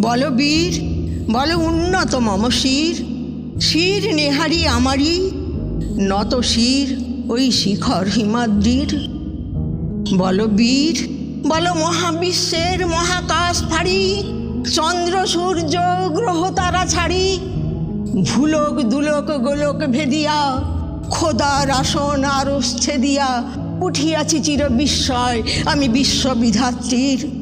বল বীর, বল উন্নত মম শির শির নেহারি আমারই, নত শির ওই শিখর হিমাদ্রির। বল বীর, বল মহাবিশ্বের মহাকাশ ফাড়ি, চন্দ্র সূর্য গ্রহ তারা ছাড়ি, ভুলক, দুলক, গোলক ভেদিয়া, খোদার আসন আর দিয়া উঠিয়াছি চির বিস্ময় আমি বিশ্ববিধাত্রীর।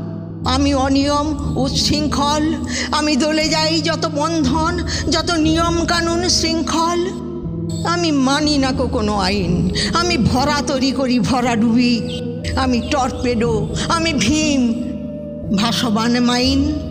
আমি অনিয়ম, উচ্ছৃঙ্খল। আমি দলে যাই যত বন্ধন, যত নিয়ম কানুন শৃঙ্খল। আমি মানি না কো কোনো আইন। আমি ভরা তৈরি করি ভরা ডুবি। আমি টর্পেডো, আমি ভীম, ভাসবান মাইন।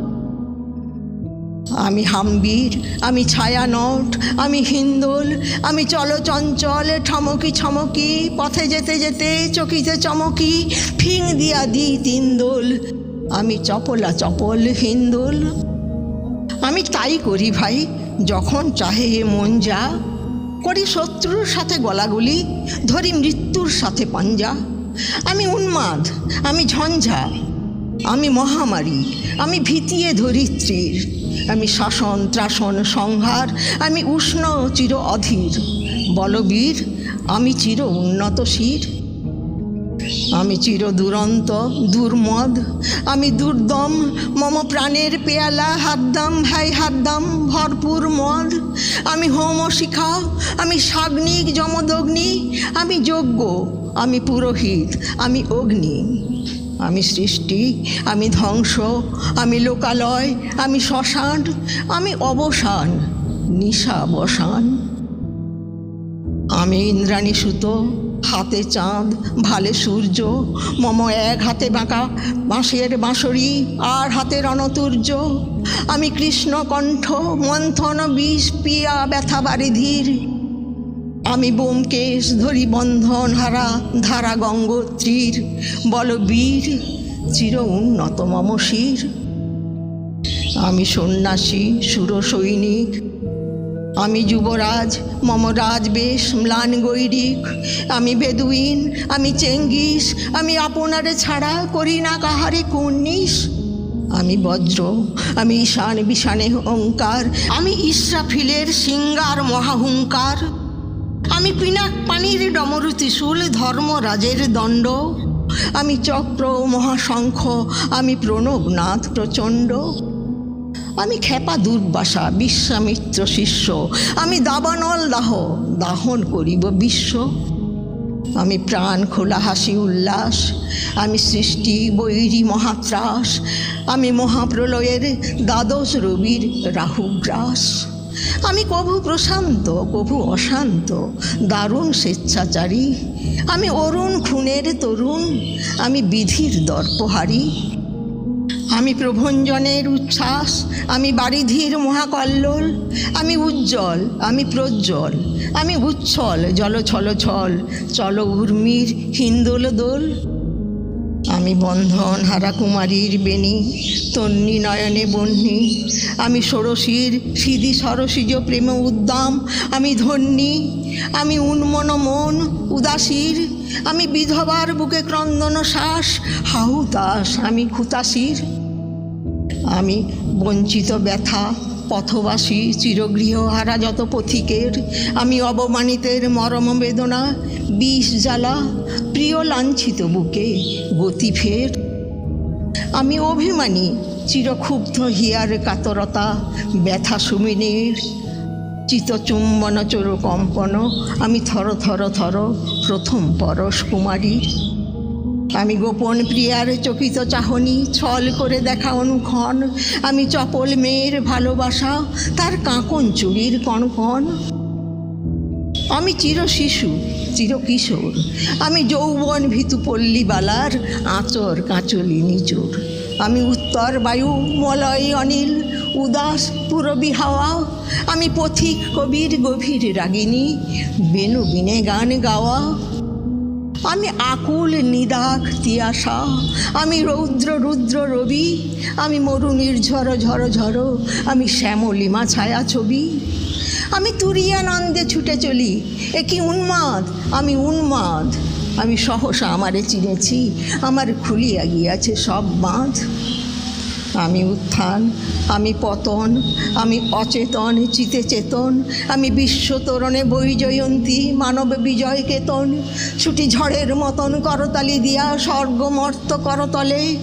আমি হাম্বির, আমি ছায়া ছায়ানট, আমি হিন্দোল, আমি চলচঞ্চল, ঠমকি ছমকি পথে যেতে যেতে, চকিতে চমকি, ফিং দিয়া দি তিন দোল আমি চপলা চপল হিন্দোল। আমি তাই করি ভাই, যখন চাহে এ মন যা। করি শত্রুর সাথে গলাগুলি, ধরি মৃত্যুর সাথে পাঞ্জা। আমি উন্মাদ, আমি ঝঞ্ঝা। আমি মহামারী, আমি ভীতিয়ে ধরিত্রীর। আমি শাসন, ত্রাসন, সংহার, আমি উষ্ণ, চির অধীর। বলবীর, আমি চির উন্নত শির। আমি চির দুরন্ত, দুর্মদ, আমি দুর্দম, মম প্রাণের পেয়ালা, হাদ্দাম, ভাই হাদ্দাম, ভরপুর মদ। আমি হোম শিখা, আমি সাগ্নিক, যমদগ্নি, আমি যজ্ঞ, আমি পুরোহিত, আমি অগ্নি। আমি সৃষ্টি, আমি ধ্বংস, আমি লোকালয়, আমি শ্মশান, আমি অবসান নিশা বসান আমি ইন্দ্রাণী সুতো, হাতে চাঁদ, ভালে সূর্য, মম এক হাতে বাঁকা বাঁশের বাঁশরি, আর হাতে রণতুর্য। আমি কৃষ্ণকণ্ঠ, মন্থন, বিষ, পিয়া, ব্যথা, বারিধির। আমি বোমকেশ ধরি বন্ধন হারা, ধারা গঙ্গোত্রীর, বলবীর, চির উন্নত মম শির। আমি সন্ন্যাসী, সুর সৈনিক। আমি যুবরাজ, মম রাজবেশ, ম্লান গৈরিক। আমি বেদুইন, আমি চেঙ্গিস। আমি আপনারে ছাড়া করি না কাহারে কুর্নিশ। আমি বজ্র, আমি ঈশান বিশানে ওঙ্কার আমি ইসরাফিলের সিঙ্গার মহাহুঙ্কার। আমি পিনাক পানির ডমরু ত্রিশূল ধর্মরাজের দণ্ড। আমি চক্র, মহাশঙ্খ, আমি প্রণবনাথ প্রচণ্ড। আমি খেপা দুর্বাসা, বিশ্বামিত্র শিষ্য। আমি দাবানল দাহ, দাহন করিব বিশ্ব। আমি প্রাণ খোলা হাসি উল্লাস। আমি সৃষ্টি বৈরী মহাত্রাস। আমি মহাপ্রলয়ের দ্বাদশ রবির রাহুগ্রাস আমি কভু প্রশান্ত, কভু অশান্ত, দারুণ স্বেচ্ছাচারী। আমি অরুণ খুনের তরুণ, আমি বিধির দর্পহারী। আমি প্রভঞ্জনের উচ্ছ্বাস, আমি বারিধির মহাকল্লোল। আমি উজ্জ্বল, আমি প্রজ্জ্বল। আমি উচ্ছল জল ছল ছল চল উর্মির হিন্দোল দোল। আমি বন্ধন হারা কুমারীর বেণী, তন্নি নয়নে বন্যী আমি ষোড়শীর সিধি সরসিজ প্রেম উদ্দাম, আমি ধন্যী। আমি উন্মন মন উদাসীর, আমি বিধবার বুকে ক্রন্দন শ্বাস হাহুতাস আমি খুতাসির আমি বঞ্চিত ব্যথা পথবাসী, চিরগৃহহারা যত পথিকের, আমি অবমানিতের মরম বেদনা, বিষ জ্বালা, প্রিয় লাঞ্ছিত বুকে গতি ফের। আমি অভিমানী, চিরক্ষুব্ধ হিয়ার কাতরতা, ব্যথা সুমিনীর চিতচুম্বন চোর কম্পন আমি থর থর থর প্রথম পরশ কুমারীর আমি গোপন প্রিয়ার চকিত চাহনি ছল করে দেখা অনুক্ষণ আমি চপল মেয়ের ভালোবাসা, তার কাঁকন চুরির কণকণ আমি চির শিশু, চির কিশোর। আমি যৌবন ভিতু পল্লীবালার আঁচর কাঁচলি নিচুর। আমি উত্তর বায়ু মলয় অনিল, উদাস পুরবী হাওয়া। আমি পথিক কবির গভীর রাগিনী, বেনু বিনে গান গাওয়া। আমি আকুল নিদাক তিয়াসা। আমি রৌদ্র রুদ্র রবি। আমি মরুনির ঝড় ঝড় ঝড় আমি শ্যামলিমা ছায়া ছবি। আমি তুরিয়ানন্দে ছুটে চলি। এ কি উন্মাদ? আমি উন্মাদ। আমি সহসা আমারে চিনেছি। আমার খুলিয়া গিয়াছে সব বাঁধ। আমি উত্থান, আমি পতন, আমি অচেতন, চিতে চেতন, আমি বিশ্বতরণে বৈজয়ন্তী মানব বিজয় কেতন। ছুটি ঝড়ের মতন করতালি দিয়া স্বর্গমর্ত করতলে।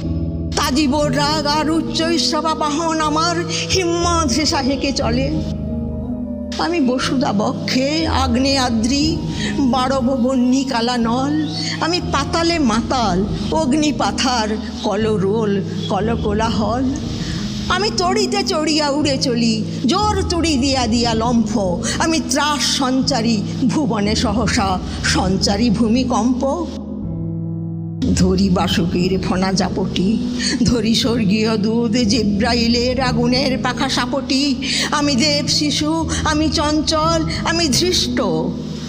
তাজীব রাগ আর উচ্চ বাহন আমার, হিম্মত হেসা হেঁকে চলে। আমি বসুদা বক্ষে, আগ্নে আদ্রি বারব বন্যি কালা নল আমি পাতালে মাতাল, অগ্নি পাথার কল রোল কলরোল, কলকোলাহল। আমি তড়িতে চড়িয়া উড়ে চলি, জোর তুড়ি দিয়া দিয়া লম্ফ। আমি ত্রাস সঞ্চারী, ভুবনে সহসা, সঞ্চারী ভূমিকম্প। ধরি বাসুকির ফনা জাপটি ধরি স্বর্গীয় দুধ জিব্রাইলের আগুনের পাখা সাপটি, আমি দেব শিশু, আমি চঞ্চল, আমি ধৃষ্ট,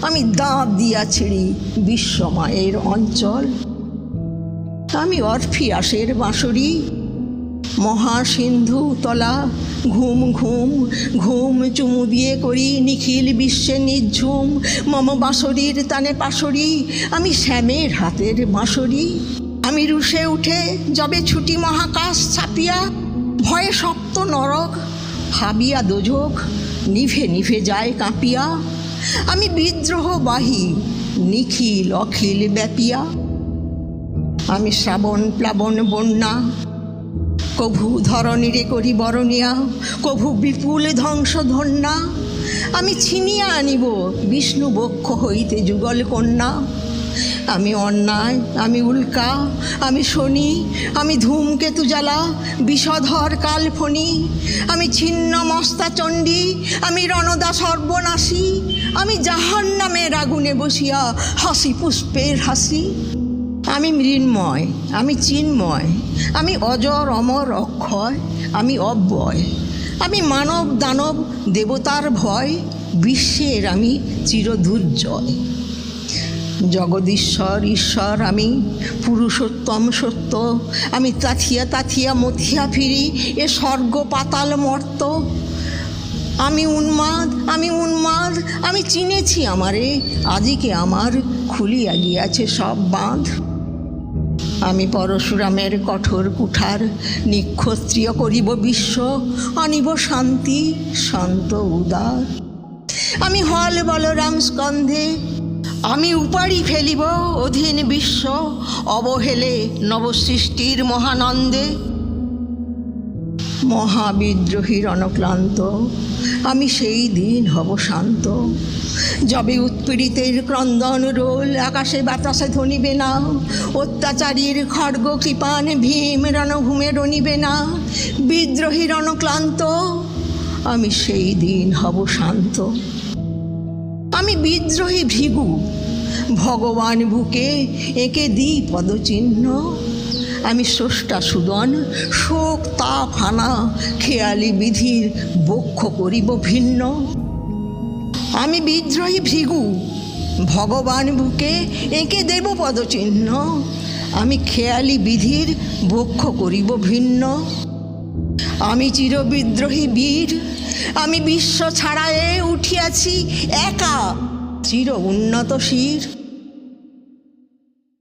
আমি দাঁত দিয়া ছিঁড়ি বিশ্বমায়ের অঞ্চল। আমি অর্ফিয়াসের বাঁশরি মহাসিন্ধু তলা, ঘুম ঘুম ঘুম চুমু দিয়ে করি নিখিল বিশ্বে নিঝুম মম বাঁশরীর তানে পাশরি, আমি শ্যামের হাতের বাঁশরি। আমি রুষে উঠে যবে ছুটি মহাকাশ ছাপিয়া, ভয়ে সপ্ত নরক হাবিয়া দোজক নিভে নিভে যায় কাঁপিয়া। আমি বিদ্রোহ বাহী, নিখিল অখিল ব্যাপিয়া। আমি শ্রাবণ প্লাবন বন্যা কভু ধরণীরে করি বরণিয়া, কভু বিপুল ধ্বংস ধন্যা আমি ছিনিয়া আনিব, বিষ্ণু বক্ষ হইতে যুগল কন্যা। আমি অন্যায়, আমি উল্কা, আমি শনি, আমি ধূমকেতু জ্বালা, বিষধর কালফণি। আমি ছিন্ন মস্তা চণ্ডী, আমি রণদা সর্বনাশী। আমি জাহান নামের আগুনে বসিয়া হাসি পুষ্পের হাসি। আমি মৃন্ময়, আমি চিন্ময় আমি অজর, অমর, অক্ষয়, আমি অব্যয়। আমি মানব, দানব, দেবতার ভয়, বিশ্বের আমি চিরদুর্জয় জগদীশ্বর, ঈশ্বর, আমি পুরুষোত্তম সত্য। আমি তাথিয়া তাথিয়া, মথিয়া ফিরি, এ স্বর্গ পাতাল মর্ত। আমি উন্মাদ আমি উন্মাদ, আমি চিনেছি আমারে, আজিকে আমার খুলিয়া গিয়াছে সব বাঁধ। আমি পরশুরামের কঠোর কুঠার নিক্ষত্রিয় করিব বিশ্ব, আনিব শান্তি, শান্ত উদার। আমি হল বলরাম স্কন্ধে, আমি উপাড়ি ফেলিব অধীন বিশ্ব, অবহেলে নবসৃষ্টির মহানন্দে। মহাবিদ্রোহীর অনক্লান্ত আমি সেই দিন হব শান্ত। যবে উৎপীড়িতের ক্রন্দন রোল, আকাশে বাতাসে ধনিবে না। অত্যাচারীর খড়গ কৃপান ভীম রণভূমে রনিবে না। বিদ্রোহীর অনক্লান্ত আমি সেই দিন হব শান্ত। আমি বিদ্রোহী ভৃগু, ভগবান বুকে এঁকে দিই পদচিহ্ন। আমি স্রষ্টা সুদন, শোক তাপ হানা, খেয়ালি বিধির বক্ষ করিব ভিন্ন। আমি বিদ্রোহী ভৃগু। ভগবান বুকে এঁকে দেব পদচিহ্ন। আমি খেয়ালি বিধির বক্ষ করিব ভিন্ন। আমি চিরবিদ্রোহী বীর। আমি বিশ্ব ছাড়ায়ে উঠিয়াছি একা। চির উন্নত শির।